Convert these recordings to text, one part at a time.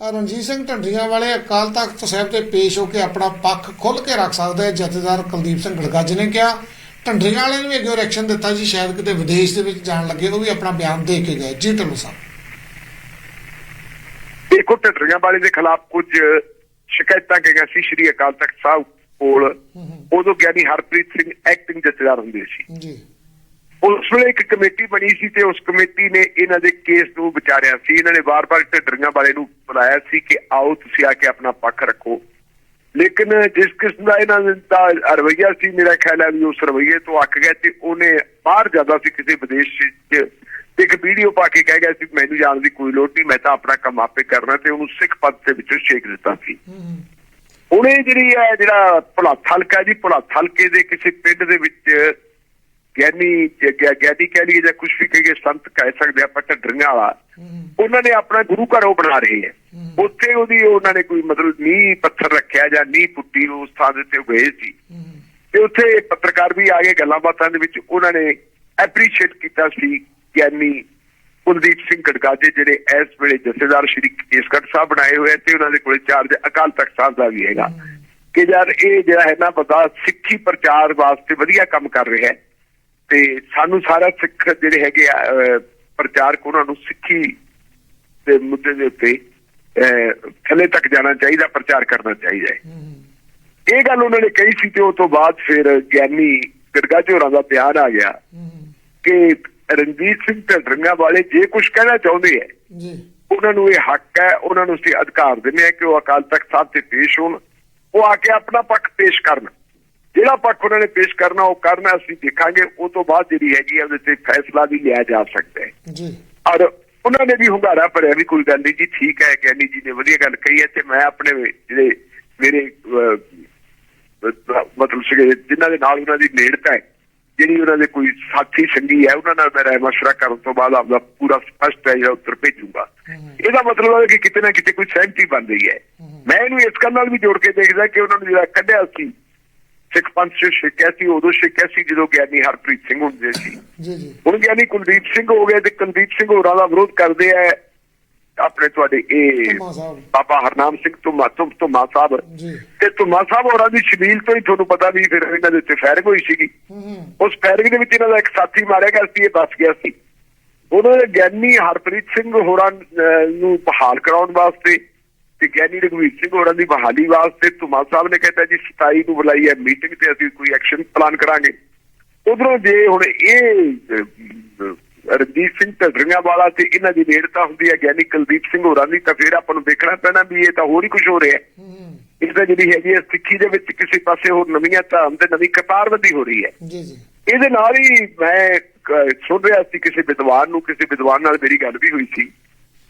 ਰਣਜੀਤ ਸਿੰਘ ਢੰਡਰੀਆਂ ਵਾਲੇ ਅਕਾਲ ਤਖਤ ਸਾਹਿਬ ਤੇ ਪੇਸ਼ ਹੋ ਕੇ ਆਪਣਾ ਪੱਖ ਖੁੱਲ ਕੇ ਰੱਖ ਸਕਦਾ ਹੈ। ਜਥੇਦਾਰ ਕੁਲਦੀਪ ਸਿੰਘ ਗੜਗੱਜ ਨੇ ਕਿਹਾ ਢੰਡਰੀਆਂ ਵਾਲੇ ਨੇ ਵੀ ਅੱਗੇ ਰਿਐਕਸ਼ਨ ਦਿੱਤਾ ਜੀ ਸ਼ਾਇਦ ਕਿਤੇ ਵਿਦੇਸ਼ ਦੇ ਵਿੱਚ ਜਾਣ ਲੱਗੇ ਉਹ ਵੀ ਆਪਣਾ ਬਿਆਨ ਦੇ ਕੇ ਗਏ। ਜੀ ਢਿੱਲੋਂ ਸਾਹਿਬ। ਦੇਖੋ ਢੱਡਰੀਆਂ ਵਾਲੇ ਦੇ ਖਿਲਾਫ ਕੁਝ ਸ਼ਿਕਾਇਤਾਂ ਗਈਆਂ ਸੀ ਸ਼੍ਰੀ ਅਕਾਲ ਤਖਤ ਸਾਹਿਬ ਕੋਲ। ਉਦੋਂ ਗਿਆਨੀ ਹਰਪ੍ਰੀਤ ਸਿੰਘ ਐਕਟਿੰਗ ਜਥੇਦਾਰ ਹੁੰਦੇ ਸੀ। ਜੀ। ਉਸ ਵੇਲੇ ਇੱਕ ਕਮੇਟੀ ਬਣੀ ਸੀ ਤੇ ਉਸ ਕਮੇਟੀ ਨੇ ਇਹਨਾਂ ਦੇ ਕੇਸ ਨੂੰ ਵਿਚਾਰਿਆ ਸੀ। ਇਹਨਾਂ ਨੇ ਵਾਰ-ਵਾਰ ਢੱਡਰੀਆਂ ਵਾਲੇ ਨੂੰ ਬੁਲਾਇਆ ਸੀ ਕਿ ਆਓ ਤੁਸੀਂ ਆ ਕੇ ਆਪਣਾ ਪੱਖ ਰੱਖੋ। ਲੇਕਿਨ ਜਿਸ ਕਿਸਮ ਦਾ ਇਹਨਾਂ ਦਾ ਰਵਈਆ ਸੀ ਮੇਰਾ ਖਿਆਲ ਹੈ ਵੀ ਉਸ ਰਵਈਏ ਤੋਂ ਅੱਕ ਗਿਆ ਤੇ ਉਹਨੇ ਬਾਹਰ ਜਾਂਦਾ ਸੀ ਕਿਸੇ ਵਿਦੇਸ਼ 'ਚ ਤੇ ਇੱਕ ਵੀਡੀਓ ਪਾ ਕੇ ਕਹਿ ਗਿਆ ਸੀ ਮੈਨੂੰ ਜਾਣ ਦੀ ਕੋਈ ਲੋੜ ਨਹੀਂ ਮੈਂ ਤਾਂ ਆਪਣਾ ਕੰਮ ਆਪੇ ਕਰਨਾ। ਤੇ ਉਹਨੂੰ ਸਿੱਖ ਪਦ ਦੇ ਵਿੱਚੋਂ ਛੇਕ ਦਿੱਤਾ ਸੀ। ਉਹਨੇ ਜਿਹੜੀ ਹੈ ਜਿਹੜਾ ਭੁਲੱਥ ਹਲਕਾ ਜੀ ਭੁਲੱਥ ਹਲਕੇ ਦੇ ਕਿਸੇ ਪਿੰਡ ਦੇ ਵਿੱਚ ਗਿਆਨੀ ਗਿਆਨੀ ਕਹਿ ਲਈਏ ਜਾਂ ਕੁਝ ਵੀ ਕਹੀਏ ਸੰਤ ਕਹਿ ਸਕਦੇ ਆਪਾਂ ਢੱਡਰੀਆਂ ਵਾਲਾ। ਉਹਨਾਂ ਨੇ ਆਪਣਾ ਗੁਰੂ ਘਰ ਉਹ ਬਣਾ ਰਹੇ ਹੈ। ਉੱਥੇ ਉਹਦੀ ਉਹਨਾਂ ਨੇ ਕੋਈ ਮਤਲਬ ਨੀਂਹ ਪੱਥਰ ਰੱਖਿਆ ਜਾਂ ਨੀਂਹ ਪੁੱਟੀ ਉਸ ਥਾਂ ਦੇ ਉੱਤੇ ਗਏ ਸੀ। ਤੇ ਉੱਥੇ ਪੱਤਰਕਾਰ ਵੀ ਆ ਗਏ ਗੱਲਾਂ ਬਾਤਾਂ ਦੇ ਵਿੱਚ। ਉਹਨਾਂ ਨੇ ਐਪਰੀਸ਼ੀਏਟ ਕੀਤਾ ਸੀ ਗਿਆਨੀ ਕੁਲਦੀਪ ਸਿੰਘ ਗੜਗਾਜੇ ਜਿਹੜੇ ਇਸ ਵੇਲੇ ਜਥੇਦਾਰ ਸ਼੍ਰੀ ਕੇਸਗੜ੍ਹ ਸਾਹਿਬ ਬਣਾਏ ਹੋਏ ਤੇ ਉਹਨਾਂ ਦੇ ਕੋਲੇ ਚਾਰਜ ਅਕਾਲ ਤਖਤ ਸਾਹਿਬ ਦਾ ਵੀ ਹੈਗਾ। ਕਿ ਯਾਰ ਇਹ ਜਿਹੜਾ ਹੈ ਨਾ ਬੰਦਾ ਸਿੱਖੀ ਪ੍ਰਚਾਰ ਵਾਸਤੇ ਵਧੀਆ ਕੰਮ ਕਰ ਰਿਹਾ ਹੈ। ਤੇ ਸਾਨੂੰ ਸਾਰਾ ਸਿੱਖ ਜਿਹੜੇ ਹੈਗੇ ਆ ਪ੍ਰਚਾਰਕ ਉਹਨਾਂ ਨੂੰ ਸਿੱਖੀ ਦੇ ਮੁੱਦੇ ਦੇ ਉੱਤੇ ਥੱਲੇ ਤੱਕ ਜਾਣਾ ਚਾਹੀਦਾ ਪ੍ਰਚਾਰ ਕਰਨਾ ਚਾਹੀਦਾ ਹੈ। ਇਹ ਗੱਲ ਉਹਨਾਂ ਨੇ ਕਹੀ ਸੀ ਤੇ ਉਸ ਤੋਂ ਬਾਅਦ ਫਿਰ ਗਿਆਨੀ ਗੜਗਾਜ ਹੋਰਾਂ ਦਾ ਬਿਆਨ ਆ ਗਿਆ ਕਿ ਰਣਜੀਤ ਸਿੰਘ ਢੱਡਰੀਆਂ ਵਾਲੇ ਜੇ ਕੁਝ ਕਹਿਣਾ ਚਾਹੁੰਦੇ ਹੈ ਜੀ। ਉਹਨਾਂ ਨੂੰ ਇਹ ਹੱਕ ਹੈ ਉਹਨਾਂ ਨੂੰ ਅਸੀਂ ਅਧਿਕਾਰ ਦਿੰਦੇ ਹਾਂ ਕਿ ਉਹ ਅਕਾਲ ਤਖਤ ਸਾਹਿਬ ਤੇ ਪੇਸ਼ ਹੋਣ। ਉਹ ਆ ਕੇ ਆਪਣਾ ਪੱਖ ਪੇਸ਼ ਕਰਨ। ਜਿਹੜਾ ਪੱਖ ਉਹਨਾਂ ਨੇ ਪੇਸ਼ ਕਰਨਾ ਉਹ ਕਰਨਾ ਅਸੀਂ ਦੇਖਾਂਗੇ। ਉਹ ਤੋਂ ਬਾਅਦ ਜਿਹੜੀ ਹੈਗੀ ਹੈ ਉਹਦੇ ਤੇ ਫੈਸਲਾ ਵੀ ਲਿਆ ਜਾ ਸਕਦਾ ਹੈ। ਜੀ। ਔਰ ਉਹਨਾਂ ਨੇ ਵੀ ਹੁੰਗਾਰਾ ਭਰਿਆ ਵੀ ਕੋਈ ਗੱਲ ਨਹੀਂ ਜੀ ਠੀਕ ਹੈ ਗਿਆਨੀ ਜੀ ਨੇ ਵਧੀਆ ਗੱਲ ਕਹੀ ਹੈ ਤੇ ਮੈਂ ਆਪਣੇ ਜਿਹੜੇ ਮੇਰੇ ਮਤਲਬ ਸੀਗੇ ਜਿਨ੍ਹਾਂ ਦੇ ਨਾਲ ਉਹਨਾਂ ਦੀ ਨੇੜਤਾ ਹੈ ਜਿਹੜੀ ਉਹਨਾਂ ਦੇ ਕੋਈ ਸਾਥੀ ਸੰਗੀ ਹੈ ਉਹਨਾਂ ਨਾਲ ਮੈਂ ਰਾਏ ਮਸ਼ਵਰਾ ਕਰਨ ਤੋਂ ਬਾਅਦ ਆਪਦਾ ਪੂਰਾ ਸਪਸ਼ਟ ਹੈ ਜਿਹੜਾ ਉੱਤਰ ਭੇਜੂਗਾ। ਇਹਦਾ ਮਤਲਬ ਹੈ ਕਿ ਕਿਤੇ ਨਾ ਕਿਤੇ ਕੋਈ ਸਹਿਮਤੀ ਬਣ ਰਹੀ ਹੈ। ਹੂੰ। ਮੈਂ ਇਹਨੂੰ ਇਸ ਗੱਲ ਨਾਲ ਵੀ ਜੋੜ ਕੇ ਦੇਖਦਾ ਕਿ ਉਹਨਾਂ ਨੂੰ ਜਿਹੜਾ ਕੱਢਿਆ ਸੀ ਸਿੱਖ ਪੰਥ ਚ ਛਿੱਕਿਆ ਸੀ ਉਦੋਂ ਛਿੱਕਿਆ ਸੀ ਜਦੋਂ ਗਿਆਨੀ ਹਰਪ੍ਰੀਤ ਸਿੰਘ ਹੁੰਦੇ ਸੀ। ਜੀ ਜੀ। ਹੁਣ ਗਿਆਨੀ ਕੁਲਦੀਪ ਸਿੰਘ ਹੋ ਗਏ ਤੇ ਕੁਲਦੀਪ ਸਿੰਘ ਹੋਰਾਂ ਦਾ ਵਿਰੋਧ ਕਰਦੇ ਆ ਆਪਣੇ ਤੁਹਾਡੇ ਇਹ ਬਾਬਾ ਹਰਨਾਮ ਸਿੰਘ ਤੋਂ ਤੁਮ ਧੁਮਾ ਸਾਹਿਬ। ਜੀ। ਤੇ ਧੁਮਾ ਸਾਹਿਬ ਹੋਰਾਂ ਦੀ ਸ਼ਬੀਲ ਤੋਂ ਹੀ ਤੁਹਾਨੂੰ ਪਤਾ ਵੀ ਫਿਰ ਇਹਨਾਂ ਦੇ ਉੱਤੇ ਫੈਰਗ ਹੋਈ ਸੀਗੀ। ਉਸ ਫੈਰਗ ਦੇ ਵਿੱਚ ਇਹਨਾਂ ਦਾ ਇੱਕ ਸਾਥੀ ਮਾਰਿਆ ਗਿਆ ਸੀ ਇਹ ਬਚ ਗਿਆ ਸੀ। ਉਹਨਾਂ ਨੇ ਗਿਆਨੀ ਹਰਪ੍ਰੀਤ ਸਿੰਘ ਹੋਰਾਂ ਨੂੰ ਬਹਾਲ ਕਰਾਉਣ ਵਾਸਤੇ ਤੇ ਗਿਆਨੀ ਰਘਵੀਰ ਸਿੰਘ ਹੋਰਾਂ ਦੀ ਬਹਾਲੀ ਵਾਸਤੇ ਧੁਮਾ ਸਾਹਿਬ ਨੇ ਕਹਿੰਦਾ ਜੀ 27 ਨੂੰ ਬੁਲਾਈ ਹੈ ਮੀਟਿੰਗ ਤੇ ਅਸੀਂ ਕੋਈ ਐਕਸ਼ਨ ਪਲਾਨ ਕਰਾਂਗੇ। ਉਧਰੋਂ ਜੇ ਹੁਣ ਇਹ ਅਹ, ਰਣਜੀਤ ਸਿੰਘ ਢੱਡਰੀਆਂ ਵਾਲਾ ਤੇ ਇਹਨਾਂ ਦੀ ਨੇੜਤਾ ਹੁੰਦੀ ਹੈ ਗਿਆਨੀ ਕੁਲਦੀਪ ਸਿੰਘ ਹੋਰਾਂ ਦੀ ਤਾਂ ਫਿਰ ਆਪਾਂ ਨੂੰ ਦੇਖਣਾ ਪੈਣਾ ਵੀ ਇਹ ਤਾਂ ਹੋਰ ਹੀ ਕੁਝ ਹੋ ਰਿਹਾ ਇਹ ਤਾਂ ਜਿਹੜੀ ਹੈਗੀ ਹੈ ਸਿੱਖੀ ਦੇ ਵਿੱਚ ਕਿਸੇ ਪਾਸੇ ਹੋਰ ਨਵੀਆਂ ਧਰਮ ਤੇ ਨਵੀਂ ਕਤਾਰਬੰਦੀ ਹੋ ਰਹੀ ਹੈ। ਜੀ ਜੀ। ਇਹਦੇ ਨਾਲ ਹੀ ਮੈਂ ਸੁਣ ਰਿਹਾ ਸੀ ਕਿਸੇ ਵਿਦਵਾਨ ਨੂੰ ਕਿਸੇ ਵਿਦਵਾਨ ਨਾਲ ਮੇਰੀ ਗੱਲ ਵੀ ਹੋਈ ਸੀ।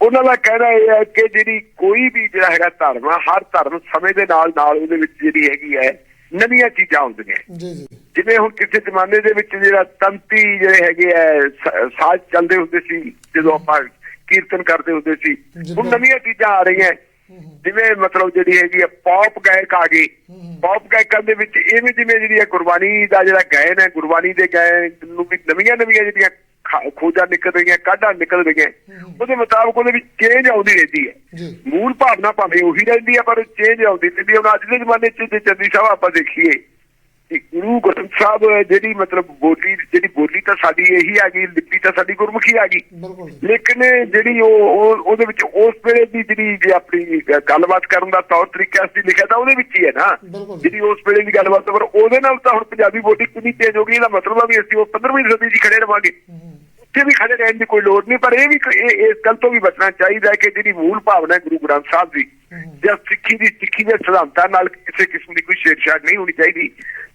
ਉਹਨਾਂ ਦਾ ਕਹਿਣਾ ਇਹ ਹੈ ਕਿ ਜਿਹੜੀ ਕੋਈ ਵੀ ਜਿਹੜਾ ਹੈਗਾ ਧਰਮ ਆ ਹਰ ਧਰਮ ਸਮੇਂ ਦੇ ਨਾਲ ਨਾਲ ਉਹਦੇ ਵਿੱਚ ਜਿਹੜੀ ਹੈਗੀ ਹੈ ਨਵੀਆਂ ਚੀਜ਼ਾਂ ਆਉਂਦੀਆਂ ਜੀ ਜੀ। ਜਿਵੇਂ ਹੁਣ ਕਿਸੇ ਜ਼ਮਾਨੇ ਦੇ ਵਿੱਚ ਜਿਹੜਾ ਤੰਤੀ ਜਿਹੜੇ ਹੈਗੇ ਸ- ਸਾਜ਼ ਚੱਲਦੇ ਹੁੰਦੇ ਸੀ ਜਦੋਂ ਆਪਾਂ ਕੀਰਤਨ ਕਰਦੇ ਹੁੰਦੇ ਸੀ ਹੁਣ ਨਵੀਆਂ ਚੀਜ਼ਾਂ ਆ ਰਹੀਆਂ। ਜਿਵੇਂ ਮਤਲਬ ਜਿਹੜੀ ਹੈਗੀ ਹੈ ਪੌਪ ਗਾਇਕ ਆ ਗਏ। ਪੌਪ ਗਾਇਕਾਂ ਦੇ ਵਿੱਚ ਇਵੇਂ ਜਿਵੇਂ ਜਿਹੜੀ ਹੈ ਗੁਰਬਾਣੀ ਦਾ ਜਿਹੜਾ ਗਾਇਨ ਹੈ ਗੁਰਬਾਣੀ ਦੇ ਗਾਇਨ ਨੂੰ ਵੀ ਨਵੀਆਂ ਨਵੀਆਂ ਜਿਹੜੀਆਂ ਖੋਜਾਂ ਨਿਕਲ ਰਹੀਆਂ ਕਾਢਾਂ ਨਿਕਲ ਰਹੀਆਂ। ਉਹਦੇ ਮੁਤਾਬਕ ਉਹਦੇ ਵਿੱਚ ਚੇਂਜ ਆਉਂਦੀ ਰਹਿੰਦੀ ਹੈ। ਮੂਲ ਭਾਵਨਾ ਭਾਵੇਂ ਉਹੀ ਰਹਿੰਦੀ ਹੈ ਪਰ ਚੇਂਜ ਆਉਂਦੀ ਰਹਿੰਦੀ ਹੈ। ਹੁਣ ਅੱਜ ਦੇ ਜ਼ਮਾਨੇ 'ਚ ਜੇ ਚੰਦੀ ਸਾਹਿਬ ਆਪਾਂ ਦੇਖੀਏ ਕਿ ਗੁਰੂ ਗ੍ਰੰਥ ਸਾਹਿਬ ਜਿਹੜੀ ਮਤਲਬ ਬੋਲੀ ਜਿਹੜੀ ਬੋਲੀ ਤਾਂ ਸਾਡੀ ਇਹੀ ਆ ਗਈ ਲਿਪੀ ਤਾਂ ਸਾਡੀ ਗੁਰਮੁਖੀ ਆ ਗਈ। ਲੇਕਿਨ ਜਿਹੜੀ ਉਹ ਉਹ- ਉਹਦੇ ਵਿੱਚ ਉਸ ਵੇਲੇ ਦੀ ਜਿਹੜੀ ਜੇ ਆਪਣੀ ਗੱਲਬਾਤ ਕਰਨ ਦਾ ਤੌਰ ਤਰੀਕਾ ਸੀ ਲਿਖਿਆ ਤਾਂ ਉਹਦੇ ਵਿੱਚ ਹੀ ਹੈ ਨਾ। ਜਿਹੜੀ ਉਸ ਵੇਲੇ ਦੀ ਗੱਲਬਾਤ ਪਰ ਉਹਦੇ ਨਾਲ ਤਾਂ ਹੁਣ ਪੰਜਾਬੀ ਬੋਲੀ ਕਿੰਨੀ ਚੇਂਜ ਹੋ ਗਈ ਇਹਦਾ ਮਤਲਬ ਆ ਵੀ ਅਸੀਂ ਉਹ 15ਵੀਂ ਸਦੀ 'ਚ ਖੜੇ ਰਵਾਂਗੇ। ਉੱਥੇ ਵੀ ਖੜੇ ਰਹਿਣ ਦੀ ਕੋਈ ਲੋੜ ਨਹੀਂ ਪਰ ਇਹ ਵੀ ਇਸ ਗੱਲ ਤੋਂ ਵੀ ਬਚਣਾ ਚਾਹੀਦਾ ਹੈ ਕਿ ਜਿਹੜੀ ਮੂਲ ਭਾਵਨਾ ਹੈ ਗੁਰੂ ਗ੍ਰੰਥ ਸਾਹਿਬ ਦੀ। ਜਾਂ ਸਿੱਖੀ ਦੀ ਸਿੱਖੀ ਦੇ ਸਿਧਾਂਤਾਂ ਨਾਲ ਕਿਸੇ ਕਿਸਮ ਦੀ ਕੋਈ ਛੇੜਛਾੜ ਨਹੀਂ ਹੋਣੀ ਚਾਹੀਦੀ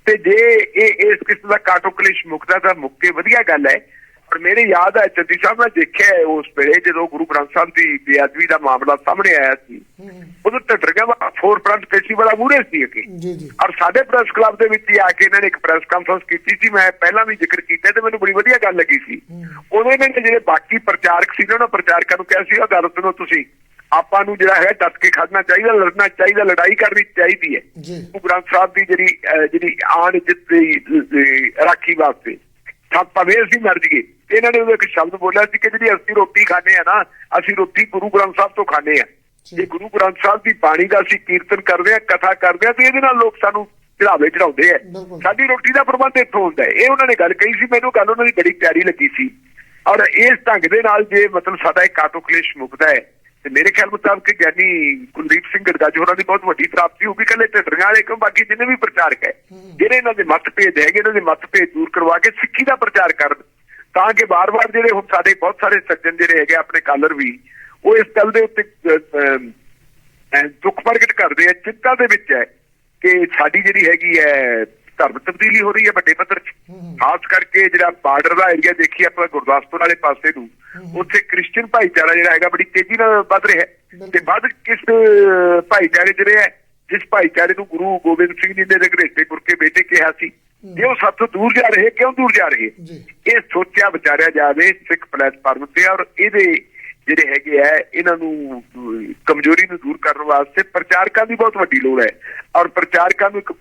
ਤੇ ਜੇ ਇਹ ਇਸ ਕਿਸਮ ਦਾ ਕਾਟੋ ਕਲੇਸ਼ ਮੁਕਦਾ ਤਾਂ ਮੁੱਕੇ ਵਧੀਆ ਗੱਲ ਹੈ ਪਰ ਮੇਰੇ ਯਾਦ ਹੈ ਚੰਦੀ ਸਾਹਿਬ ਮੈਂ ਦੇਖਿਆ ਉਸ ਵੇਲੇ ਜਦੋਂ ਗੁਰੂ ਗ੍ਰੰਥ ਸਾਹਿਬ ਦੀ ਬੇਅਦਬੀ ਦਾ ਮਾਮਲਾ ਸਾਹਮਣੇ ਆਇਆ ਸੀ। ਉਦੋਂ ਢੱਡਰੀਆਂ ਦਾ ਫੋਰ ਫਰੰਟ ਪੇਸ਼ੀ ਵਾਲਾ ਮੂਹਰੇ ਸੀ ਜੀ ਜੀ। ਔਰ ਸਾਡੇ ਪ੍ਰੈਸ ਕਲੱਬ ਦੇ ਵਿੱਚ ਆ ਕੇ ਇਹਨਾਂ ਨੇ ਇੱਕ ਪ੍ਰੈਸ ਕਾਨਫਰੰਸ ਕੀਤੀ ਸੀ ਮੈਂ ਪਹਿਲਾਂ ਵੀ ਜ਼ਿਕਰ ਕੀਤਾ ਤੇ ਮੈਨੂੰ ਬੜੀ ਵਧੀਆ ਗੱਲ ਲੱਗੀ ਸੀ। ਉਦੋਂ ਇਹਨਾਂ ਨੇ ਜਿਹੜੇ ਬਾਕੀ ਪ੍ਰਚਾਰਕ ਸੀ ਨਾ ਉਹਨਾਂ ਪ੍ਰਚਾਰਕਾਂ ਨੂੰ ਕਿਹਾ ਸੀ ਉਹ ਗੱਲ ਸੁਣੋ ਤੁਸੀਂ ਆਪਾਂ ਨੂੰ ਜਿਹੜਾ ਹੈ ਡਟ ਕੇ ਖੜਨਾ ਚਾਹੀਦਾ ਲੜਨਾ ਚਾਹੀਦਾ ਲੜਾਈ ਕਰਨੀ ਚਾਹੀਦੀ ਹੈ। ਜੀ। ਗੁਰੂ ਗ੍ਰੰਥ ਸਾਹਿਬ ਦੀ ਜਿਹੜੀ ਜਿਹੜੀ ਆਣ ਇੱਜ਼ਤ ਦੀ ਰਾਖੀ ਵਾਸਤੇ। ਸਭ ਭਾਵੇਂ ਅਸੀਂ ਮਰ ਜੀਏ ਇਹਨਾਂ ਨੇ ਉਹ ਇੱਕ ਸ਼ਬਦ ਬੋਲਿਆ ਸੀ ਕਿ ਜਿਹੜੀ ਅਸੀਂ ਰੋਟੀ ਖਾਂਦੇ ਆ ਨਾ ਅਸੀਂ ਰੋਟੀ ਗੁਰੂ ਗ੍ਰੰਥ ਸਾਹਿਬ ਤੋਂ ਖਾਂਦੇ ਆ ਜੇ। ਗੁਰੂ ਗ੍ਰੰਥ ਸਾਹਿਬ ਦੀ ਬਾਣੀ ਦਾ ਅਸੀਂ ਕੀਰਤਨ ਕਰਦੇ ਆ ਕਥਾ ਕਰਦੇ ਆ ਤੇ ਇਹਦੇ ਨਾਲ ਲੋਕ ਸਾਨੂੰ ਚੜਾਵੇ ਚੜਾਉਂਦੇ ਆ। ਸਾਡੀ ਰੋਟੀ ਦਾ ਪ੍ਰਬੰਧ ਇੱਥੋਂ ਹੁੰਦਾ ਹੈ। ਇਹ ਉਹਨਾਂ ਨੇ ਗੱਲ ਕਹੀ ਸੀ ਮੈਨੂੰ ਗੱਲ ਉਹਨਾਂ ਦੀ ਬੜੀ ਪਿਆਰੀ ਲੱਗੀ ਸੀ। ਔਰ ਇਸ ਢੰਗ ਦੇ ਨਾਲ ਜੇ ਮਤਲਬ ਸਾਡਾ ਇੱਕ ਕਾਟੋ ਕਲੇਸ਼ ਮੁਕਦਾ ਹੈ ਤੇ ਮੇਰੇ ਖਿਆਲ ਮੁਤਾਬਕ ਗਿਆਨੀ ਕੁਲਦੀਪ ਸਿੰਘ ਗੜਗਾਜ ਹੋਰਾਂ ਦੀ ਬਹੁਤ ਵੱਡੀ ਪ੍ਰਾਪਤੀ ਹੋਊਗੀ। ਕੱਲੇ ਢੱਡਰੀਆਂ ਵਾਲੇ ਕਿਉਂ? ਬਾਕੀ ਜਿੰਨੇ ਵੀ ਪ੍ਰਚਾਰਕ ਹੈ ਜਿਹੜੇ ਇਹਨਾਂ ਦੇ ਮਤਭੇਦ ਹੈਗੇ ਇਹਨਾਂ ਦੇ ਮਤਭੇਦ ਦੂਰ ਕਰਵਾ ਕੇ ਸਿੱਖੀ ਦਾ ਪ੍ਰਚਾਰ ਕਰਨ ਤਾਂ ਕਿ ਬਾਰ-ਬਾਰ ਜਿਹੜੇ ਹੁਣ ਸਾਡੇ ਬਹੁਤ ਸਾਰੇ ਸੱਜਣ ਜਿਹੜੇ ਹੈਗੇ ਆਪਣੇ ਕਾਲਰ ਵੀ ਉਹ ਇਸ ਗੱਲ ਦੇ ਉੱਤੇ ਦੁੱਖ ਪ੍ਰਗਟ ਕਰਦੇ ਆ ਚਿੰਤਾ ਦੇ ਵਿੱਚ ਹੈ ਕਿ ਸਾਡੀ ਜਿਹੜੀ ਹੈਗੀ ਹੈ ਧਰਮ ਤਬਦੀਲੀ ਹੋ ਰਹੀ ਹੈ ਵੱਡੇ ਪੱਧਰ 'ਚ। ਖਾਸ ਕਰਕੇ ਜਿਹੜਾ ਬਾਰਡਰ ਦਾ ਏਰੀਆ ਦੇਖੀ ਆਪਾਂ ਗੁਰਦਾਸਪੁਰ ਵਾਲੇ ਪਾਸੇ ਨੂੰ ਉੱਥੇ ਕ੍ਰਿਸਚੀਅਨ ਭਾਈਚਾਰਾ ਜਿਹੜਾ ਹੈਗਾ ਬੜੀ ਤੇਜ਼ੀ ਨਾਲ ਵੱਧ ਰਿਹਾ ਹੈ। ਤੇ ਵੱਧ ਕਿਸ ਭਾਈਚਾਰੇ ਜਿਹੜੇ ਹੈ ਜਿਸ ਭਾਈਚਾਰੇ ਨੂੰ ਗੁਰੂ ਗੋਬਿੰਦ ਸਿੰਘ ਜੀ ਨੇ ਦੇ ਘਰੇਤੇ ਗੁਰ ਕੇ ਬੇਟੇ ਕਿਹਾ ਸੀ ਜੇ ਉਹ ਸਾਥੋਂ ਦੂਰ ਜਾ ਰਹੇ ਕਿਉਂ ਦੂਰ ਜਾ ਰਹੇ ਜੀ। ਇਹ ਸੋਚਿਆ ਵਿਚਾਰਿਆ ਜਾਵੇ ਸਿੱਖ ਪਲੇਟਫਾਰਮ ਤੇ ਔਰ ਇਹਦੇ ਜਿਹੜੇ ਹੈਗੇ ਆ ਇਹਨਾਂ ਨੂੰ ਕਮਜ਼ੋਰੀ ਨੂੰ ਦੂਰ ਕਰਨ ਵਾਸਤੇ ਪ੍ਰਚਾਰਕਾਂ ਦੀ ਬਹੁਤ ਵੱਡੀ ਲੋੜ ਹੈ ਔਰ ਪ੍ਰਚਾਰਕਾਂ ਨੂੰ ਇੱਕ